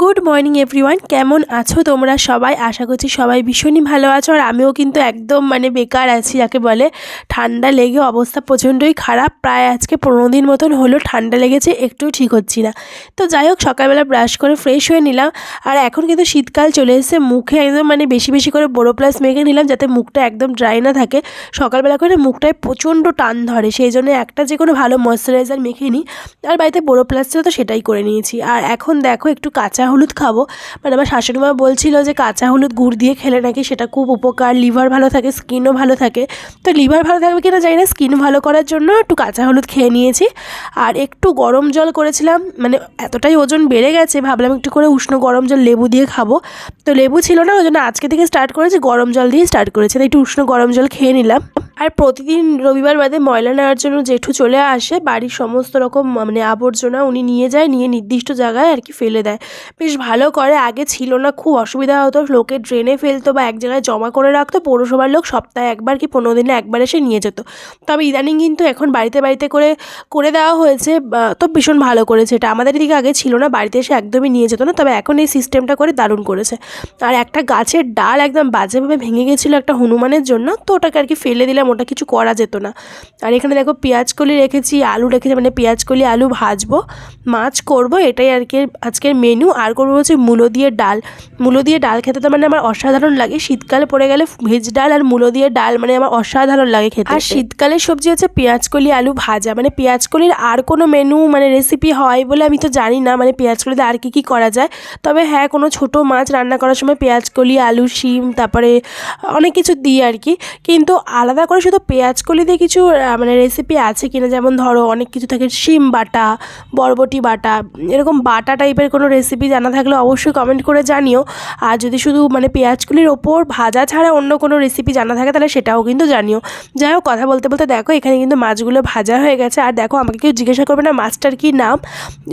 Good morning everyone কেমন আছো তোমরা সবাই? আশা করছি সবাই ভীষণই ভালো আছো। আর আমিও কিন্তু একদম মানে বেকার আছি, যাকে বলে ঠান্ডা লেগে অবস্থা প্রচণ্ডই খারাপ। প্রায় আজকে পনেরো দিন মতন হলো ঠান্ডা লেগেছে একটু ঠিক হচ্ছি না। তো যাই হোক, সকালবেলা ব্রাশ করে ফ্রেশ হয়ে নিলাম। আর এখন কিন্তু শীতকাল চলে এসেছে, মুখে একদম মানে বেশি বেশি করে বড়ো প্লাস মেখে নিলাম যাতে মুখটা একদম ড্রাই না থাকে। সকালবেলা করে মুখটায় প্রচণ্ড টান ধরে, সেই জন্য একটা যে কোনো ভালো ময়শ্চারাইজার মেখে নিই। আর বাড়িতে বড়ো প্লাস ছিল তো সেটাই করে নিয়েছি। আর এখন দেখো একটু কাঁচা হলুদ খাব। মানে আমার শাশুড়ি মা বলছিল যে, কাঁচা হলুদ গুড় দিয়ে খেলে নাকি সেটা খুব উপকার লিভার ভালো থাকে স্কিনও ভালো থাকে। তো লিভার ভালো থাকবে কিনা জানি না স্কিন ভালো করার জন্য একটু কাঁচা হলুদ খেয়ে নিয়েছি। আর একটু গরম জল করেছিলাম মানে এতটাই ওজন বেড়ে গেছে, ভাবলাম একটু করে উষ্ণ গরম জল লেবু দিয়ে খাব। তো লেবু ছিল না, ওই জন্য আজকে থেকে স্টার্ট করেছি, গরম জল দিয়ে স্টার্ট করেছি, তাই একটু উষ্ণ গরম জল খেয়ে নিলাম। আর প্রতিদিন রবিবার বাদে ময়লা নেওয়ার জন্য জেঠু চলে আসে, বাড়ির সমস্ত রকম মানে আবর্জনা উনি নিয়ে যায়, নিয়ে নির্দিষ্ট জায়গায় আর কি ফেলে দেয়। বেশ ভালো করে আগে ছিল না, খুব অসুবিধা হতো। লোকে ড্রেনে ফেলতো বা এক জায়গায় জমা করে রাখতো, পৌরসভার লোক সপ্তাহে একবার কি পনেরো দিনে একবার এসে নিয়ে যেত। তবে ইদানিং কিন্তু এখন বাড়িতে বাড়িতে করে করে দেওয়া হয়েছে তো ভীষণ ভালো করেছে। এটা আমাদের এদিকে আগে ছিল না, বাড়িতে এসে একদমই নিয়ে যেত না, তবে এখন এই সিস্টেমটা করে দারুণ করেছে। আর একটা গাছের ডাল একদম বাজেভাবে ভেঙে গেছিল একটা হনুমানের জন্য, তো ওটাকে আর কি ফেলে দিলাম, ওটা কিছু করা যেত না। আর এখানে দেখো পেঁয়াজ কলি রেখেছি, আলু রেখেছি মানে পেঁয়াজ কলি, আলু ভাজবো, মাছ করব, এটাই আর কি আজকের মেনু আর করব হচ্ছে মূলো দিয়ে ডাল। মূলো দিয়ে ডাল খেতে তো মানে আমার অসাধারণ লাগে। শীতকালে পড়ে গেলে ভেজ ডাল আর মূলো দিয়ে ডাল মানে আমার অসাধারণ লাগে খেতে। আর শীতকালের সবজি হচ্ছে পেঁয়াজ কলি আলু ভাজা। মানে পেঁয়াজ কলির আর কোনো মেনু মানে রেসিপি হয় বলে আমি তো জানি না। মানে পেঁয়াজ কলিতে আর কি কি করা যায়। তবে হ্যাঁ কোনো ছোট মাছ রান্না করার সময় পেঁয়াজ কলি আলু, শিম, তারপরে অনেক কিছু দিই আর কি। কিন্তু আলাদা করে শুধু পেঁয়াজ কলি দিয়ে কিছু মানে রেসিপি আছে কিনা? যেমন ধরো অনেক কিছু থাকে। শিম বাটা, বরবটি বাটা, এরকম বাটা টাইপের কোনো রেসিপি জানা থাকলে অবশ্যই কমেন্ট করে জানিও। আর যদি শুধু মানে পেঁয়াজগুলির ওপর ভাজা ছাড়া অন্য কোনো রেসিপি জানা থাকে, তাহলে সেটাও কিন্তু জানিও। যাই হোক, কথা বলতে বলতে দেখো, এখানে কিন্তু মাছগুলো ভাজা হয়ে গেছে। আর দেখো, আমাকে কেউ জিজ্ঞাসা করবে না মাছটার কি নাম?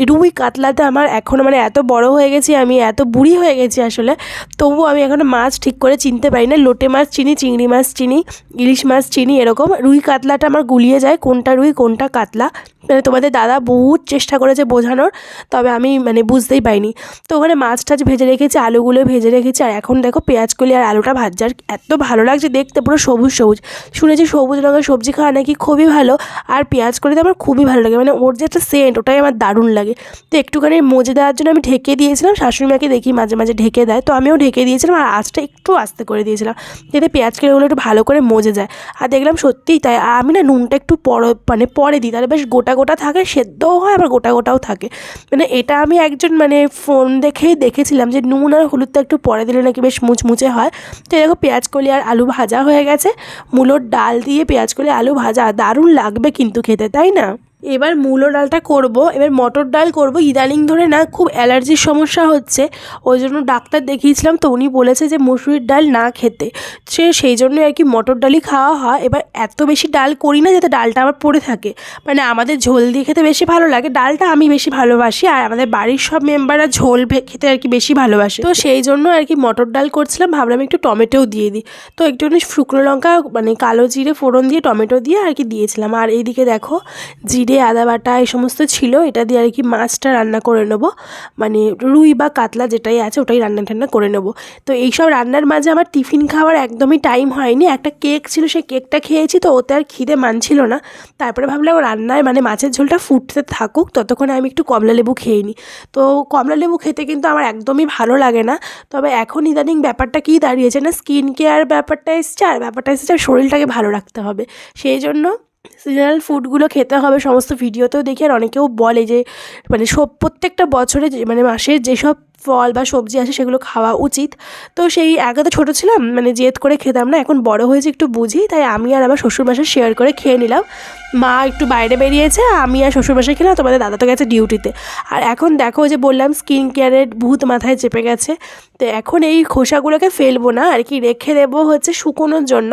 রুই কাতলাতে আমার এখনও মানে এত বড় হয়ে গেছি, আমি এত বুড়ি হয়ে গেছি আসলে। তবুও আমি এখনও মাছ ঠিক করে চিনতে পারি না। লোটে মাছ চিনি, চিংড়ি মাছ চিনি, ইলিশ মাছ চিনি, এরকম। রুই কাতলাটা আমার গুলিয়ে যায়, কোনটা রুই, কোনটা কাতলা। মানে তোমাদের দাদা বহুত চেষ্টা করেছে বোঝানোর, তবে আমি মানে বুঝতেই পাইনি তো ওখানে মাছ টাছ ভেজে রেখেছি, আলুগুলো ভেজে রেখেছি, আর এখন দেখো পেঁয়াজ কলি আর আলুটা ভাজার এত ভালো লাগছে দেখতে, পুরো সবুজ সবুজ। শুনেছি সবুজ রঙের সবজি খাওয়া নাকি খুবই ভালো, আর পেঁয়াজ কলিতে আমার খুবই ভালো লাগে মানে ওর যে একটা সেন্ট ওটাই আমার দারুণ লাগে। তো একটুখানি মজে দেওয়ার জন্য আমি ঢেকে দিয়েছিলাম, শাশুড়ি মাকে দেখি মাঝে মাঝে ঢেকে দেয়, তো আমিও ঢেকে দিয়েছিলাম, আর আঁচটা একটু আস্তে করে দিয়েছিলাম, যাতে পেঁয়াজ কলিগুলো একটু ভালো করে মজে যায়। আর দেখলাম সত্যিই তাই আমি না নুনটা একটু পর মানে পরে দিই, তাহলে বেশ গোটা গোটা থাকে, সেদ্ধও হয় আবার গোটা গোটাও থাকে। মানে এটা আমি একজন মানে ফোন দেখেই দেখেছিলাম যে নুন আর হলুদটা একটু পরে দিলে নাকি বেশ মুচমুচে হয়। তো দেখো পেঁয়াজ কলি আর আলু ভাজা হয়ে গেছে। মূলোর ডাল দিয়ে পেঁয়াজ কলি আলু ভাজা, দারুণ লাগবে কিন্তু খেতে, তাই না? এবার মূলো ডালটা করব, এবার মটর ডাল করব। ইদানিং ধরে না খুব অ্যালার্জির সমস্যা হচ্ছে, ওই জন্য ডাক্তার দেখিয়েছিলাম তো উনি বলেছে যে মুসুরির ডাল না খেতে। সে সেই জন্য আর কি মটর ডালই খাওয়া হয়। এবার এত বেশি ডাল করি না যাতে ডালটা আবার পড়ে থাকে। মানে আমাদের ঝোল দিয়ে খেতে বেশি ভালো লাগে, ডালটা আমি বেশি ভালোবাসি আর আমাদের বাড়ির সব মেম্বাররা ঝোল খেতে আর কি বেশি ভালোবাসে। তো সেই জন্য আর কি মটর ডাল করছিলাম, ভাবলাম একটু টমেটোও দিয়ে দিই। তো একটুখানি শুকনো লঙ্কা মানে কালো জিরে ফোড়ন দিয়ে টমেটো দিয়ে আর কি দিয়েছিলাম। আর এইদিকে দেখো, জিরে আদা বাটা এই সমস্ত ছিল, এটা দিয়ে আর কি মাছটা রান্না করে নেব। মানে রুই বা কাতলা যেটাই আছে ওটাই রান্না টান্না করে নেব। তো এইসব রান্নার মাঝে আমার টিফিন খাওয়ার একদমই টাইম হয়নি। একটা কেক ছিল, সেই কেকটা খেয়েছি তো ওতে আর খিদে মানছিল না। তারপরে ভাবলাম রান্নায় মানে মাছের ঝোলটা ফুটতে থাকুক, ততক্ষণে আমি একটু কমলা লেবু খেয়ে নিই। তো কমলা লেবু খেতে কিন্তু আমার একদমই ভালো লাগে না। তবে এখন ইদানিং ব্যাপারটা কী দাঁড়িয়েছে না স্কিন কেয়ার ব্যাপারটা এসছে, আর ব্যাপারটা এসছে শরীরটাকে ভালো রাখতে হবে। সেই জন্য সিজনাল ফুডগুলো খেতে হবে, সমস্ত ভিডিওতেও দেখি আর অনেকেও বলে যে মানে সব প্রত্যেকটা বছরে মানে মাসে যেসব ফল বা সবজি আসে সেগুলো খাওয়া উচিত। তো সেই আগে তো ছোটো ছিলাম মানে জেদ করে খেতাম না, এখন বড় হয়েছে একটু বুঝি, তাই আমি আর আমার শ্বশুরমশাই শেয়ার করে খেয়ে নিলাম। মা একটু বাইরে বেরিয়েছে, আমি আর শ্বশুরমশাই খেলাম, তোমাদের দাদা তো গেছে ডিউটিতে আর এখন দেখো যে বললাম স্কিন কেয়ারের ভূত মাথায় চেপে গেছে। তো এখন এই খোসাগুলোকে ফেলব না, আর কি রেখে দেবো হচ্ছে শুকোনোর জন্য।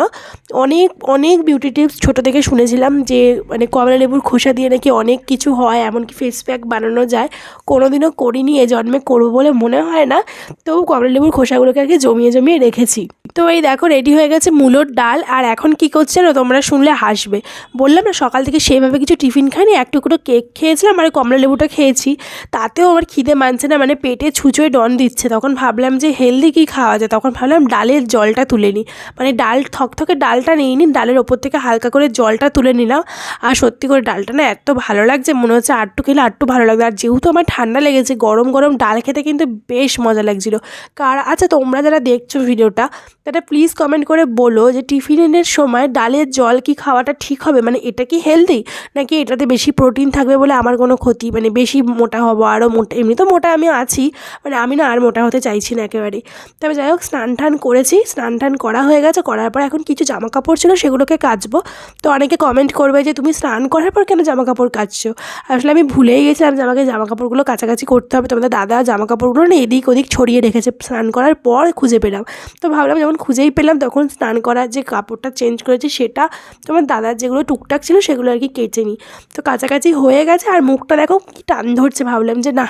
অনেক অনেক বিউটি টিপস ছোটো থেকে শুনেছিলাম যে মানে কমলা লেবুর খোসা দিয়ে নাকি অনেক কিছু হয়, এমনকি ফেস প্যাক বানানো যায়। কোনোদিনও করিনি, এ জন্মে করব বলে মনে হয় না, তবু কমলা লেবুর খোসাগুলোকে আর কি জমিয়ে জমিয়ে রেখেছি। তো এই দেখো রেডি হয়ে গেছে মূলোর ডাল, আর এখন কি করছে না তোমরা শুনলে হাসবে। বললাম না, সকাল থেকে সেভাবে কিছু টিফিন খাইনি, এক টুকরো কেক খেয়েছিলাম, আর কমলা লেবুটা খেয়েছি। তাতেও আমার খিদে মানছে না মানে পেটে ছুঁচোয় ডন দিচ্ছে। তখন ভাবলাম যে হেলদি কী খাওয়া যায়? তখন ভাবলাম ডালের জলটা তুলে নিই। মানে ডাল, থকথকে ডালটা নিইনি ডালের ওপর থেকে হালকা করে জলটা তুলে নিলাম। আর সত্যি করে ডালটা না এত ভালো লাগছে, মনে হচ্ছে আটটু খেলে আটটু ভালো লাগবে। আর যেহেতু আমার ঠান্ডা লেগেছে, গরম গরম ডাল খেতে কিন্তু বেশ মজা লাগছিল। কার আচ্ছা তোমরা যারা দেখছ ভিডিওটা, তারা প্লিজ কমেন্ট করে বলো যে টিফিনের সময় ডালের জল কি খাওয়াটা ঠিক হবে? মানে এটা কি হেলদি নাকি এটাতে বেশি প্রোটিন থাকবে বলে আমার কোনো ক্ষতি? মানে বেশি মোটা হব আরও মোটা, এমনি তো মোটা আমি আছি মানে আমি না আর মোটা হতে চাইছি না একেবারেই তবে যাই হোক, স্নান টান করেছি, স্নান টান করা হয়ে গেছে, করার পর এখন কিছু জামা কাপড় ছিল সেগুলোকে কাচবো। তো অনেকে কমেন্ট করবে যে তুমি স্নান করার পর কেন জামা কাপড় কাচছো? আসলে আমি ভুলেই গেছিলাম যে আমাকে জামা কাপড়গুলো কাছাকাছি করতে হবে। তোমাদের দাদা জামা কাপড়গুলো না এদিক ওদিক ছড়িয়ে রেখেছে স্নান করার পর খুঁজে পেলাম। তো ভাবলাম যখন খুঁজেই পেলাম তখন স্নান করার যে কাপড়টা চেঞ্জ করেছি সেটা তোমার দাদার যেগুলো টুকটাক ছিল সেগুলো আর কি কেচে নিই তো কাছাকাছি হয়ে গেছে আর মুখটা দেখো কি টান ধরছে, ভাবলাম যে না,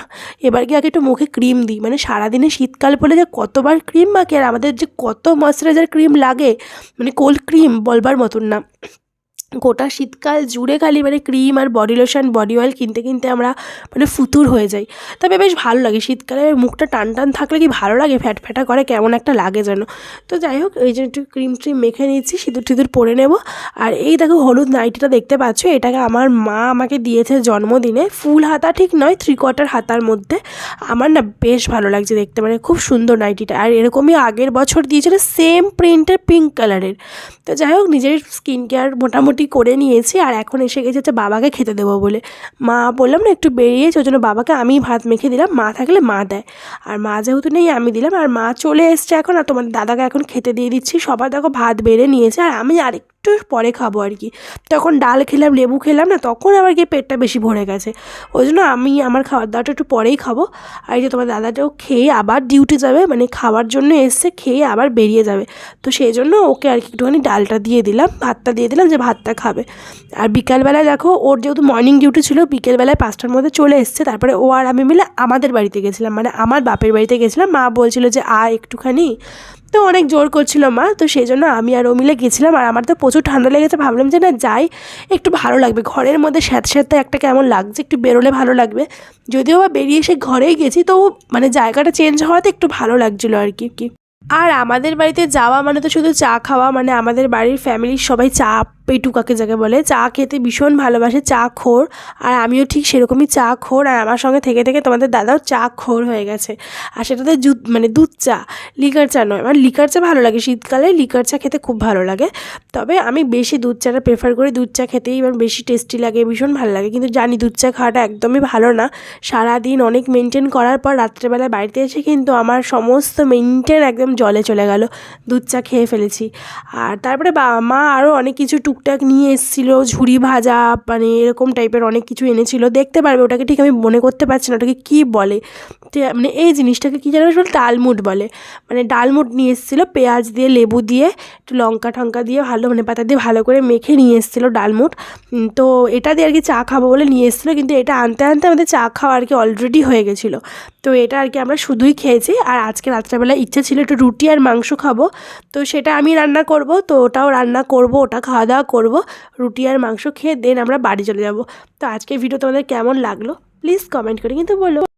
এবার কি আগে একটু মুখে ক্রিম দিই। মানে সারাদিনে শীতকাল পড়লে যে কতবার ক্রিম মাখি আর আমাদের যে কত ময়শ্চারাইজার ক্রিম লাগে মানে কোল্ড ক্রিম বলবার মতন না। গোটা শীতকাল জুড়ে খালি মানে ক্রিম আর বডি লোশন বডি অয়েল কিনতে কিনতে আমরা মানে ফুতুর হয়ে যাই। তবে বেশ ভালো লাগে শীতকালে, মুখটা টান টান থাকলে কি ভালো লাগে? ফ্যাট ফ্যাটা করে কেমন একটা লাগে যেন। তো যাই হোক, এই যে একটু ক্রিম ট্রিম মেখে নিচ্ছি সিঁদুর টিঁদুর পরে নেব। আর এই দেখো হলুদ নাইটিটা দেখতে পাচ্ছ, এটাকে আমার মা আমাকে দিয়েছে জন্মদিনে। ফুল হাতা ঠিক নয় থ্রি কোয়ার্টার হাতার মধ্যে। আমার না বেশ ভালো লাগছে দেখতে মানে খুব সুন্দর নাইটিটা। আর এরকমই আগের বছর দিয়েছিল সেম প্রিন্টের পিঙ্ক কালারের তো যাই হোক, নিজের স্কিন কেয়ার মোটামুটি করে নিয়েছি আর এখন এসে গেছে হচ্ছে বাবাকে খেতে দেবো বলে। মা বললাম না একটু বেরিয়েছে, ওই জন্য বাবাকে আমি ভাত মেখে দিলাম, মা থাকলে মা দেয়। আর মা যেহেতু নেই, আমি দিলাম। আর মা চলে এসছে এখন, আর তোমার দাদাকে এখন খেতে দিয়ে দিচ্ছি। সবার দেখো ভাত বেড়ে নিয়েছে। আর আমি আরেকটু পরে খাব আর কি। তখন ডাল খেলাম, লেবু খেলাম না, তখন আবার গিয়ে পেটটা বেশি ভরে গেছে। ওই জন্য আমি আমার খাওয়ার দাওয়াটা একটু পরেই খাব। আর এই যে তোমার দাদাটাও খেয়ে আবার ডিউটি যাবে মানে খাওয়ার জন্য এসছে, খেয়ে আবার বেরিয়ে যাবে। তো সেই জন্য ওকে আর কি একটুখানি ডালটা দিয়ে দিলাম, ভাতটা দিয়ে দিলাম যে ভাতটা খাবে। আর বিকালবেলায় দেখো, ওর যেহেতু মর্নিং ডিউটি ছিল, বিকেলবেলায় পাঁচটার মধ্যে চলে এসছে। তারপরে ও আর আমি মিলে আমাদের বাড়িতে গেছিলাম মানে আমার বাপের বাড়িতে গেছিলাম। মা বলছিল যে আ একটুখানি। তো অনেক জোর করছিল মা, তো সেই জন্য আমি আর ও মিলে গেছিলাম আর আমার তো প্রচুর ঠান্ডা লেগেছে, ভাবলাম যে না যাই, একটু ভালো লাগবে। ঘরের মধ্যে স্যাঁত স্যাঁতে একটা কেমন লাগছে, একটু বেরোলে ভালো লাগবে। যদিও বা বেরিয়ে এসে ঘরেই গেছি তো মানে জায়গাটা চেঞ্জ হওয়াতে একটু ভালো লাগছিল আর কি কি। আর আমাদের বাড়িতে যাওয়া মানে তো শুধু চা খাওয়া মানে আমাদের বাড়ির ফ্যামিলির সবাই চা পেটু কাকে যাকে বলে, চা খেতে ভীষণ ভালোবাসে, চা খোর। আর আমিও ঠিক সেরকমই চা খোর, আর আমার সঙ্গে থেকে থেকে তোমাদের দাদাও চা খোর হয়ে গেছে। আর সেটাতে জুত মানে দুধ চা, লিকার চা নয়, আমার লিকার চা ভালো লাগে। শীতকালে লিকার চা খেতে খুব ভালো লাগে। তবে আমি বেশি দুধ চাটা প্রেফার করি দুধ চা খেতেই এবার বেশি টেস্টি লাগে, ভীষণ ভালো লাগে। কিন্তু জানি দুধ চা খাওয়াটা একদমই ভালো না। সারাদিন অনেক মেনটেন করার পর রাত্রেবেলায় বাড়িতে এসে কিন্তু আমার সমস্ত মেনটেন একদম জলে চলে গেল। দুধ চা খেয়ে ফেলেছি। আর তারপরে বাবা মা আরও অনেক কিছু টুকটাক নিয়ে এসেছিল, ঝুড়ি ভাজা মানে এরকম টাইপের অনেক কিছু এনেছিল। দেখতে পারবে, ওটাকে ঠিক আমি মনে করতে পারছি না, ওটাকে কী বলে? মানে এই জিনিসটাকে কী যেন বলে ডালমুট বলে। মানে ডালমুট নিয়ে এসেছিল, পেঁয়াজ দিয়ে, লেবু দিয়ে, একটু লঙ্কা টঙ্কা দিয়ে ভালো মানে পাতা দিয়ে ভালো করে মেখে নিয়ে এসেছিল ডালমুট। তো এটা দিয়ে আর কি চা খাব বলে নিয়ে এসেছিল, কিন্তু এটা আনতে আনতে আমাদের চা খাওয়া আর কি অলরেডি হয়ে গেছিল। তো এটা আর কি আমরা শুধুই খেয়েছি। আর আজকে রাত্রেবেলা ইচ্ছে ছিল একটু রুটি আর মাংস খাব। তো সেটা আমি রান্না করব, তো ওটাও রান্না করব, ওটা খাওয়া দাওয়া করব, রুটি আর মাংস খেয়ে দেন আমরা বাড়ি চলে যাব। তো আজকে ভিডিও তোমাদের কেমন লাগল? প্লিজ কমেন্ট করে কিন্তু বলো।